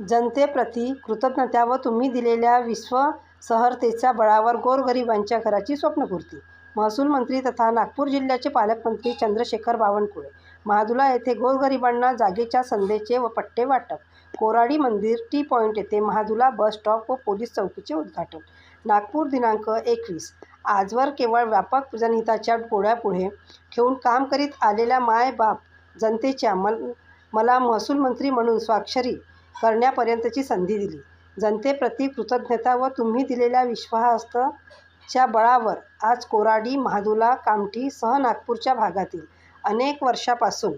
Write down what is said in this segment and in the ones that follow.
जनतेप्रती कृतज्ञता व तुम्ही दिलेल्या विश्वासार्हतेच्या बळावर गोरगरिबांच्या घराची स्वप्नपूर्ती. महसूल मंत्री तथा नागपूर जिल्ह्याचे पालकमंत्री चंद्रशेखर बावनकुळे. महादुला येथे गोरगरिबांना जागेच्या संधेचे व पट्टे वाटप. कोराडी मंदिर टी पॉईंट येथे महादुला बस स्टॉप व पोलीस चौकीचे उद्घाटन. नागपूर दिनांक एकवीस. आजवर केवळ व्यापक जनहिताच्या डोळ्यापुढे ठेवून काम करीत आलेल्या मायबाप जनतेच्या मल मला महसूल मंत्री म्हणून स्वाक्षरी करण्यापर्यंतची संधी दिली. जनतेप्रती कृतज्ञता व तुम्ही दिलेल्या विश्वासच्या बळावर आज कोराडी, महादुला, कामठी सह नागपूरच्या भागातील अनेक वर्षापासून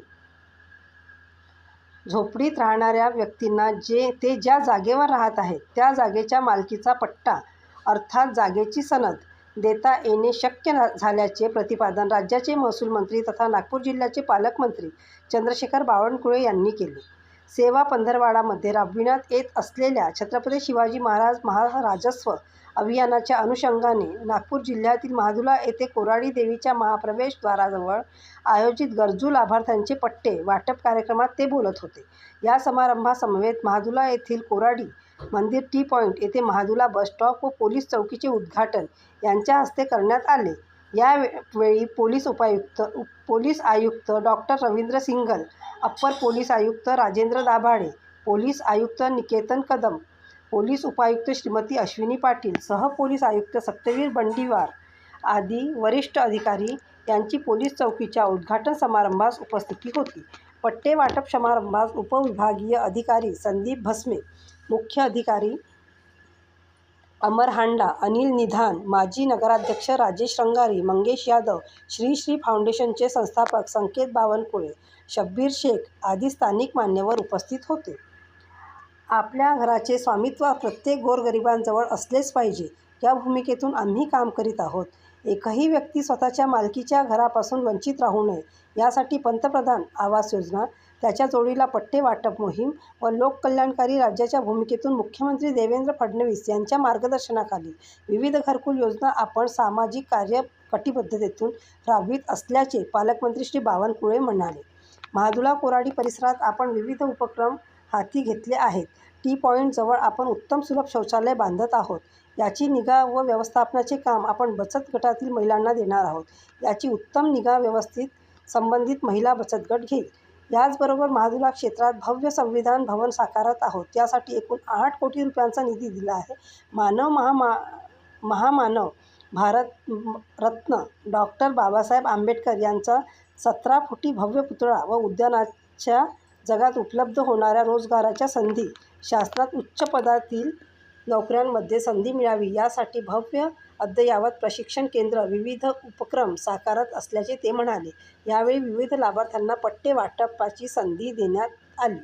झोपडीत राहणाऱ्या व्यक्तींना जे ते ज्या जागेवर राहत आहेत त्या जागेच्या मालकीचा पट्टा अर्थात जागेची सनद देता येणे शक्य झाल्याचे प्रतिपादन राज्याचे महसूल मंत्री तथा नागपूर जिल्ह्याचे पालकमंत्री चंद्रशेखर बावनकुळे यांनी केले. सेवा पंधरवाडामध्ये राबविण्यात येत असलेल्या छत्रपती शिवाजी महाराज महाराजस्व अभियानाच्या अनुषंगाने नागपूर जिल्ह्यातील महादुला येथे कोराडी देवीच्या महाप्रवेशद्वाराजवळ आयोजित गरजू लाभार्थ्यांचे पट्टे वाटप कार्यक्रमात ते बोलत होते. या समारंभासमवेत महादुला येथील कोराडी मंदिर टी पॉईंट येथे महादुला बस स्टॉप व पोलीस चौकीचे उद्घाटन यांच्या हस्ते करण्यात आले. यावेळी पोलीस उपायुक्त पोलीस आयुक्त doctor Ravindra Singhal, upper police आयुक्त राजेंद्र दाभाडे, पोलीस आयुक्त निकेतन कदम, पोलीस उपायुक्त श्रीमती अश्विनी पाटील, सह पोलीस आयुक्त सत्यवीर बंडीवार आदी वरिष्ठ अधिकारी यांची पोलीस चौकीच्या उद्घाटन समारंभास उपस्थिती होती. पट्टे वाटप समारंभास उपविभागीय अधिकारी संदीप भस्मे, मुख्य अधिकारी अमर हांडा, अनिल निधान, माजी नगराध्यक्ष राजेश रंगारी, मंगेश यादव, श्री श्री फाउंडेशनचे संस्थापक संकेत बावनकुळे, शब्बीर शेख आदी स्थानिक मान्यवर उपस्थित होते. आपल्या घराचे स्वामित्व प्रत्येक गोरगरिबांजवळ असलेच पाहिजे या भूमिकेतून आम्ही काम करीत आहोत. एकही व्यक्ती स्वतःच्या मालकीच्या घरापासून वंचित राहू नये यासाठी पंतप्रधान आवास योजना, त्याच्या जोडीला पट्टे वाटप मोहीम व लोककल्याणकारी राज्याच्या भूमिकेतून मुख्यमंत्री देवेंद्र फडणवीस यांच्या मार्गदर्शनाखाली विविध घरकुल योजना आपण सामाजिक कार्य कटिबद्धतेतून राबवित असल्याचे पालकमंत्री श्री. बावनकुळे म्हणाले. महादुला कोराडी परिसरात आपण विविध उपक्रम हाती घेतले आहेत. टी पॉईंटजवळ आपण उत्तम सुलभ शौचालय बांधत आहोत. याची निगा व व्यवस्थापनाचे काम आपण बचत गटातील महिलांना देणार आहोत. याची उत्तम निगा व्यवस्थित संबंधित महिला बचत गट घेईल. याचबरोबर महादुला क्षेत्रात भव्य संविधान भवन साकारत आहोत. यासाठी एकूण आठ कोटी रुपयांचा निधी दिला आहे. मानव महामा महामानव भारत रत्न डॉक्टर बाबासाहेब आंबेडकर यांचा सतरा फुटी भव्य पुतळा व उद्यानाच्या जगात उपलब्ध होणाऱ्या रोजगाराच्या संधी, शासनात उच्च पदातील नोकऱ्यांमध्ये संधी मिळावी यासाठी भव्य अद्ययावत प्रशिक्षण केंद्र विविध उपक्रम साकारत असल्याचे ते म्हणाले. यावेळी विविध लाभार्थ्यांना पट्टे वाटपाची संधी देण्यात आली.